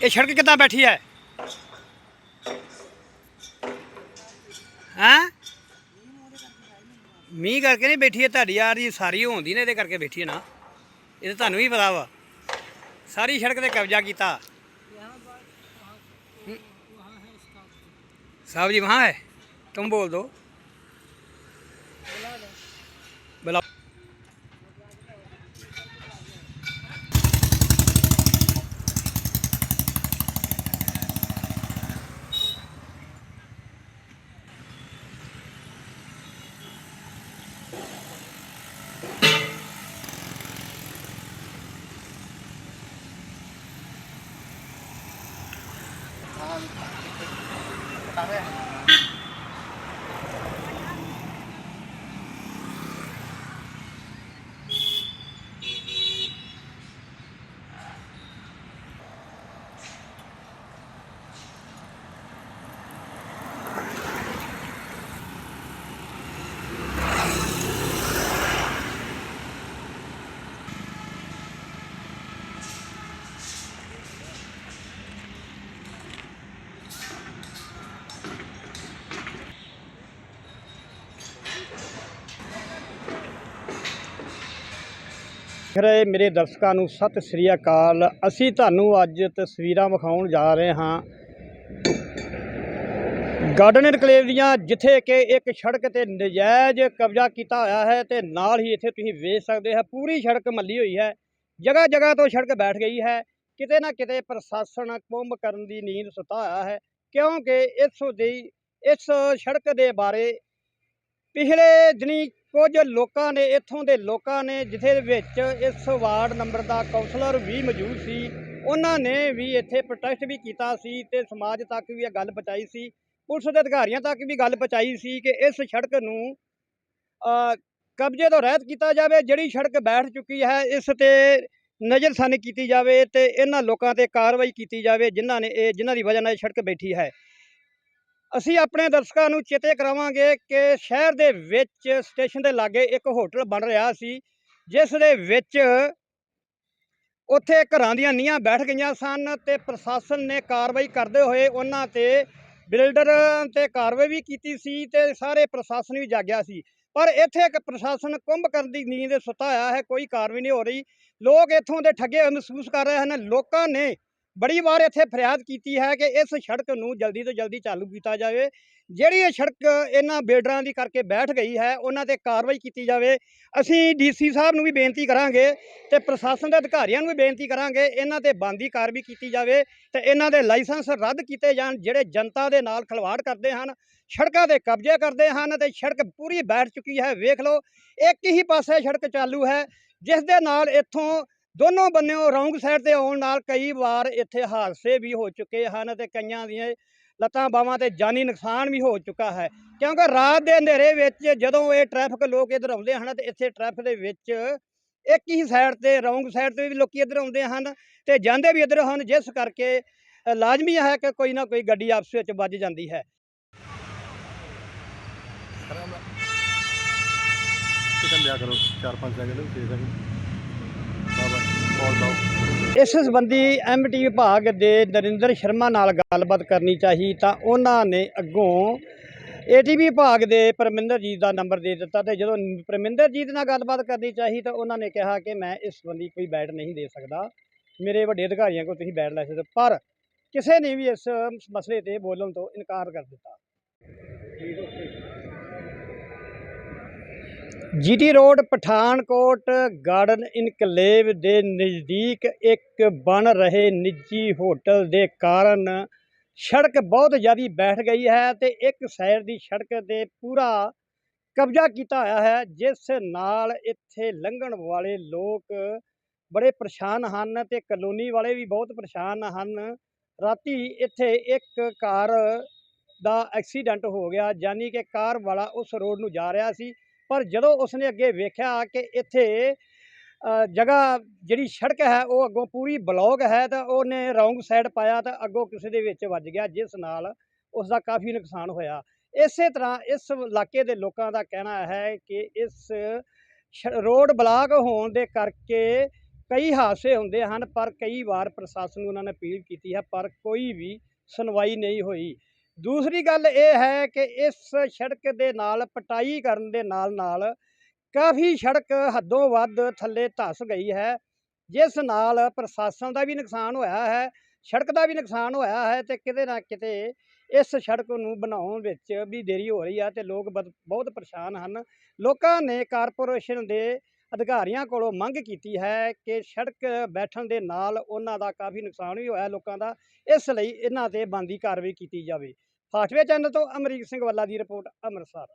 ਇਹ ਸੜਕ ਕਿੱਦਾਂ ਬੈਠੀ ਹੈ ਹਾਂ ਮੀਂਹ ਕਰਕੇ ਨਹੀਂ ਬੈਠੀ ਹੈ ਤੁਹਾਡੀ ਯਾਰ ਦੀ ਸਾਰੀ ਹੁੰਦੀ ਨੇ ਇਹਦੇ ਕਰਕੇ ਬੈਠੀ ਹੈ ਨਾ ਇਹ ਤਾਂ ਤੁਹਾਨੂੰ ਵੀ ਪਤਾ ਵਾ ਸਾਰੀ ਸੜਕ ਤੇ ਕਬਜ਼ਾ ਕੀਤਾ साहब जी वहाँ है तुम बोल दो बुला ਰਹੇ ਮੇਰੇ ਦਰਸ਼ਕਾਂ ਨੂੰ, ਸਤਿ ਸ੍ਰੀ ਅਕਾਲ। ਅਸੀਂ ਤੁਹਾਨੂੰ ਅੱਜ ਤਸਵੀਰਾਂ ਵਿਖਾਉਣ ਜਾ ਰਹੇ ਹਾਂ। ਗਾਰਡਨ ਇਨਕਲੇਵ ਦੀਆਂ, ਜਿੱਥੇ ਕਿ ਇੱਕ ਸੜਕ ਤੇ ਨਜਾਇਜ਼ ਕਬਜ਼ਾ ਕੀਤਾ ਹੋਇਆ ਹੈ ਤੇ ਨਾਲ ਹੀ ਇੱਥੇ ਤੁਸੀਂ ਵੇਖ ਸਕਦੇ ਹੋ, ਪੂਰੀ ਸੜਕ ਮੱਲੀ ਹੋਈ ਹੈ। ਜਗ੍ਹਾ ਜਗ੍ਹਾ ਤੋਂ ਸੜਕ ਬੈਠ ਗਈ ਹੈ। ਕਿਤੇ ਨਾ ਕਿਤੇ ਪ੍ਰਸ਼ਾਸਨ ਕੁੰਭ ਕਰਨ ਦੀ ਨੀਂਦ ਸੁੱਤਾ ਹੋਇਆ ਹੈ, ਕਿਉਂਕਿ ਇਸ ਦੀ, ਇਸ ਸੜਕ ਦੇ ਬਾਰੇ ਪਿਛਲੇ ਦਿਨੀ ਕੁਝ ਲੋਕਾਂ ਨੇ ਇੱਥੋਂ ਦੇ ਲੋਕਾਂ ਨੇ ਜਿਥੇ ਵਿੱਚ ਇਸ ਵਾਰਡ ਨੰਬਰ ਦਾ ਕਾਉਂਸਲਰ ਵੀ ਮੌਜੂਦ ਸੀ, ਉਹਨਾਂ ਨੇ ਵੀ ਇੱਥੇ ਪ੍ਰੋਟੈਸਟ ਵੀ ਕੀਤਾ ਸੀ ਤੇ ਸਮਾਜ ਤੱਕ ਵੀ ਇਹ ਗੱਲ ਪਹੁੰਚਾਈ ਸੀ। ਪੁਲਿਸ ਦੇ ਅਧਿਕਾਰੀਆਂ ਤੱਕ ਵੀ ਗੱਲ ਪਹੁੰਚਾਈ ਸੀ ਕਿ ਇਸ ਸੜਕ ਨੂੰ ਕਬਜ਼ੇ ਤੋਂ ਰਹਿਤ ਕੀਤਾ ਜਾਵੇ, ਜਿਹੜੀ ਸੜਕ ਬੈਠ ਚੁੱਕੀ ਹੈ, ਇਸ ਤੇ ਨਜ਼ਰਸਾਨੀ ਕੀਤੀ ਜਾਵੇ ਤੇ ਇਹਨਾਂ ਲੋਕਾਂ ਤੇ ਕਾਰਵਾਈ ਕੀਤੀ ਜਾਵੇ, ਜਿਨ੍ਹਾਂ ਨੇ ਇਹ, ਜਿਨ੍ਹਾਂ ਦੀ ਵਜ੍ਹਾ ਨਾਲ ਇਹ ਸੜਕ ਬੈਠੀ ਹੈ। ਅਸੀਂ ਆਪਣੇ ਦਰਸ਼ਕਾਂ ਨੂੰ ਚੇਤੇ ਕਰਾਵਾਂਗੇ ਕਿ ਸ਼ਹਿਰ ਦੇ ਵਿੱਚ ਸਟੇਸ਼ਨ ਦੇ ਲਾਗੇ ਇੱਕ ਹੋਟਲ ਬਣ ਰਿਹਾ ਸੀ, ਜਿਸ ਦੇ ਵਿੱਚ ਉੱਥੇ ਘਰਾਂ ਦੀਆਂ ਨੀਹਾਂ ਬੈਠ ਗਈਆਂ ਸਨ ਤੇ ਪ੍ਰਸ਼ਾਸਨ ਨੇ ਕਾਰਵਾਈ ਕਰਦੇ ਹੋਏ ਉਹਨਾਂ ਤੇ ਬਿਲਡਰ ਤੇ ਕਾਰਵਾਈ ਵੀ ਕੀਤੀ ਸੀ ਤੇ ਸਾਰੇ ਪ੍ਰਸ਼ਾਸਨ ਵੀ ਜਾਗਿਆ ਸੀ। ਪਰ ਇੱਥੇ ਇੱਕ ਪ੍ਰਸ਼ਾਸਨ ਕੁੰਭ ਕਰਨ ਦੀ ਨੀਂਦ ਸੁੱਤਾ ਹੋਇਆ ਹੈ, ਕੋਈ ਕਾਰਵਾਈ ਨਹੀਂ ਹੋ ਰਹੀ। ਲੋਕ ਇੱਥੋਂ ਦੇ ਠੱਗੇ ਮਹਿਸੂਸ ਕਰ ਰਹੇ ਹਨ। ਲੋਕਾਂ ਨੇ ਬੜੀ ਵਾਰ ਇੱਥੇ ਫਰਿਆਦ ਕੀਤੀ ਹੈ ਕਿ ਇਸ ਸੜਕ ਨੂੰ ਜਲਦੀ ਤੋਂ ਜਲਦੀ ਚਾਲੂ ਕੀਤਾ ਜਾਵੇ। ਜਿਹੜੀ ਇਹ ਸੜਕ ਇਹਨਾਂ ਬਿਲਡਰਾਂ ਦੀ ਕਰਕੇ ਬੈਠ ਗਈ ਹੈ, ਉਹਨਾਂ ਤੇ ਕਾਰਵਾਈ ਕੀਤੀ ਜਾਵੇ। ਅਸੀਂ ਡੀਸੀ ਸਾਹਿਬ ਨੂੰ ਵੀ ਬੇਨਤੀ ਕਰਾਂਗੇ ਤੇ ਪ੍ਰਸ਼ਾਸਨ ਦੇ ਅਧਿਕਾਰੀਆਂ ਨੂੰ ਵੀ ਬੇਨਤੀ ਕਰਾਂਗੇ, ਇਹਨਾਂ ਤੇ ਬੰਦੀ ਕਾਰਵਾਈ ਕੀਤੀ ਜਾਵੇ ਤੇ ਇਹਨਾਂ ਦੇ ਲਾਇਸੈਂਸ ਰੱਦ ਕੀਤੇ ਜਾਣ, ਜਿਹੜੇ ਜਨਤਾ ਦੇ ਨਾਲ ਖਿਲਵਾੜ ਕਰਦੇ ਹਨ, ਸੜਕਾਂ ਤੇ ਕਬਜ਼ੇ ਕਰਦੇ ਹਨ ਤੇ ਸੜਕ ਪੂਰੀ ਬੈਠ ਚੁੱਕੀ ਹੈ। ਵੇਖ ਲਓ, ਇੱਕ ਹੀ ਪਾਸੇ ਸੜਕ ਚਾਲੂ ਹੈ, ਜਿਸ ਦੇ ਨਾਲ ਇੱਥੋਂ ਦੋਨੋਂ ਬੰਨਿਓ ਰੌਂਗ ਸਾਈਡ ਤੇ ਆਉਣ ਨਾਲ ਕਈ ਵਾਰ ਇੱਥੇ ਹਾਦਸੇ ਵੀ ਹੋ ਚੁੱਕੇ ਹਨ ਤੇ ਕਈਆਂ ਦੀਆਂ ਲੱਤਾਂ ਬਾਹਾਂ ਤੇ ਜਾਨੀ ਨੁਕਸਾਨ ਵੀ ਹੋ ਚੁੱਕਾ ਹੈ। ਕਿਉਂਕਿ ਰਾਤ ਦੇ ਹਨੇਰੇ ਵਿੱਚ ਜਦੋਂ ਇਹ ਟ੍ਰੈਫਿਕ ਲੋਕ ਇੱਧਰ ਆਉਂਦੇ ਹਨ ਤੇ ਇੱਥੇ ਟ੍ਰੈਫਿਕ ਦੇ ਵਿੱਚ ਇੱਕ ਹੀ ਸਾਈਡ ਤੇ, ਰੌਂਗ ਸਾਈਡ ਤੇ ਵੀ ਲੋਕੀ ਇੱਧਰ ਆਉਂਦੇ ਹਨ ਤੇ ਜਾਂਦੇ ਵੀ ਇੱਧਰ ਹਨ, ਜਿਸ ਕਰਕੇ ਲਾਜ਼ਮੀ ਹੈ ਕਿ ਕੋਈ ਨਾ ਕੋਈ ਗੱਡੀ ਆਪਸ ਵਿੱਚ ਵੱਜ ਜਾਂਦੀ ਹੈ। ਕਿਤਨ ਦਿਆ ਕਰੋ 4-5 ਸੈਕਿੰਡ 6 ਸੈਕਿੰਡ ਇਸ ਸੰਬੰਧੀ ਐਮਟੀ ਵਿਭਾਗ ਦੇ ਨਰਿੰਦਰ ਸ਼ਰਮਾ ਨਾਲ ਗੱਲਬਾਤ ਕਰਨੀ ਚਾਹੀ ਤਾਂ ਉਹਨਾਂ ਨੇ ਅੱਗੋਂ ਏਟੀਵੀ ਵਿਭਾਗ ਦੇ ਪਰਮਿੰਦਰਜੀਤ ਦਾ ਨੰਬਰ ਦੇ ਦਿੱਤਾ ਤੇ ਜਦੋਂ ਪਰਮਿੰਦਰਜੀਤ ਨਾਲ ਗੱਲਬਾਤ ਕਰਨੀ ਚਾਹੀ ਤਾਂ ਉਹਨਾਂ ਨੇ ਕਿਹਾ ਕਿ ਮੈਂ ਇਸ ਸੰਬੰਧੀ ਕੋਈ ਬੈਠ ਨਹੀਂ ਦੇ ਸਕਦਾ। ਮੇਰੇ ਵੱਡੇ ਅਧਿਕਾਰੀਆਂ ਕੋਲ ਤੁਸੀਂ ਬੈਠ ਲੈ ਸਕਦੇ ਪਰ ਕਿਸੇ ਨੇ ਵੀ ਇਸ ਮਸਲੇ ਤੇ ਬੋਲਣ ਤੋਂ ਇਨਕਾਰ ਕਰ ਦਿੱਤਾ। GT road, Pathankot, garden enclave ਦੇ ਨਜ਼ਦੀਕ ਇੱਕ ਬਣ ਰਹੇ ਨਿੱਜੀ ਹੋਟਲ ਦੇ ਕਾਰਨ ਸੜਕ ਬਹੁਤ ਜ਼ਿਆਦਾ ਬੈਠ ਗਈ ਹੈ ਤੇ ਇੱਕ ਸਾਈਡ ਦੀ ਸੜਕ ਤੇ ਪੂਰਾ ਕਬਜ਼ਾ ਕੀਤਾ ਹੋਇਆ ਹੈ, ਜਿਸ ਨਾਲ ਇੱਥੇ ਲੰਘਣ ਵਾਲੇ ਲੋਕ ਬੜੇ ਪਰੇਸ਼ਾਨ ਹਨ ਤੇ ਕਲੋਨੀ ਵਾਲੇ ਵੀ ਬਹੁਤ ਪਰੇਸ਼ਾਨ ਹਨ। ਰਾਤੀ ਇੱਥੇ ਇੱਕ ਕਾਰ ਦਾ ਐਕਸੀਡੈਂਟ ਹੋ ਗਿਆ ਯਾਨੀ ਕਿ ਕਾਰ ਵਾਲਾ ਉਸ ਰੋਡ ਨੂੰ ਜਾ ਰਿਹਾ ਸੀ। ਪਰ ਜਦੋਂ ਉਸਨੇ ਅੱਗੇ ਵੇਖਿਆ ਕਿ ਇੱਥੇ ਜਗ੍ਹਾ ਜਿਹੜੀ ਸੜਕ ਹੈ, ਉਹ ਅੱਗੋਂ ਪੂਰੀ ਬਲੌਕ ਹੈ, ਤਾਂ ਉਹਨੇ ਰੌਂਗ ਸਾਈਡ ਪਾਇਆ ਤਾਂ ਅੱਗੋਂ ਕਿਸੇ ਦੇ ਵਿੱਚ ਵੱਜ ਗਿਆ, ਜਿਸ ਨਾਲ ਉਸ ਦਾ ਕਾਫੀ ਨੁਕਸਾਨ ਹੋਇਆ। ਇਸੇ ਤਰ੍ਹਾਂ ਇਸ ਇਲਾਕੇ ਦੇ ਲੋਕਾਂ ਦਾ ਕਹਿਣਾ ਹੈ ਕਿ ਇਸ ਸ਼- ਰੋਡ ਬਲਾਕ ਹੋਣ ਦੇ ਕਰਕੇ ਕਈ ਹਾਦਸੇ ਹੁੰਦੇ ਹਨ, ਪਰ ਕਈ ਵਾਰ ਪ੍ਰਸ਼ਾਸਨ ਨੂੰ ਉਹਨਾਂ ਨੇ ਅਪੀਲ ਕੀਤੀ ਹੈ, ਪਰ ਕੋਈ ਵੀ ਸੁਣਵਾਈ ਨਹੀਂ ਹੋਈ। ਦੂਸਰੀ ਗੱਲ ਇਹ ਹੈ ਕਿ ਇਸ ਸੜਕ ਦੇ ਨਾਲ, ਪਟਾਈ ਕਰਨ ਦੇ ਨਾਲ ਨਾਲ ਕਾਫੀ ਸੜਕ ਹੱਦੋਂ ਵੱਧ ਥੱਲੇ ਧੱਸ ਗਈ ਹੈ, ਜਿਸ ਨਾਲ ਪ੍ਰਸ਼ਾਸਨ ਦਾ ਵੀ ਨੁਕਸਾਨ ਹੋਇਆ ਹੈ, ਸੜਕ ਦਾ ਵੀ ਨੁਕਸਾਨ ਹੋਇਆ ਹੈ ਤੇ ਕਿਤੇ ਨਾ ਕਿਤੇ ਇਸ ਸੜਕ ਨੂੰ ਬਣਾਉਣ ਵਿੱਚ ਵੀ ਦੇਰੀ ਹੋ ਰਹੀ ਹੈ ਤੇ ਲੋਕ ਬਦ- ਬਹੁਤ ਪਰੇਸ਼ਾਨ ਹਨ। ਲੋਕਾਂ ਨੇ ਕਾਰਪੋਰੇਸ਼ਨ ਦੇ ਅਧਿਕਾਰੀਆਂ ਕੋਲੋਂ ਮੰਗ ਕੀਤੀ ਹੈ ਕਿ ਸੜਕ ਬੈਠਣ ਦੇ ਨਾਲ ਉਹਨਾਂ ਦਾ ਕਾਫੀ ਨੁਕਸਾਨ ਵੀ ਹੋਇਆ ਲੋਕਾਂ ਦਾ, ਇਸ ਲਈ ਇਹਨਾਂ ਤੇ ਬੰਦੀ ਕਾਰਵਾਈ ਕੀਤੀ ਜਾਵੇ। ਫਾਸਟਵੇ ਚੈਨਲ ਤੋਂ ਅਮਰੀਕ ਸਿੰਘ ਵੱਲਾ ਦੀ ਰਿਪੋਰਟ ਅੰਮ੍ਰਿਤਸਰ।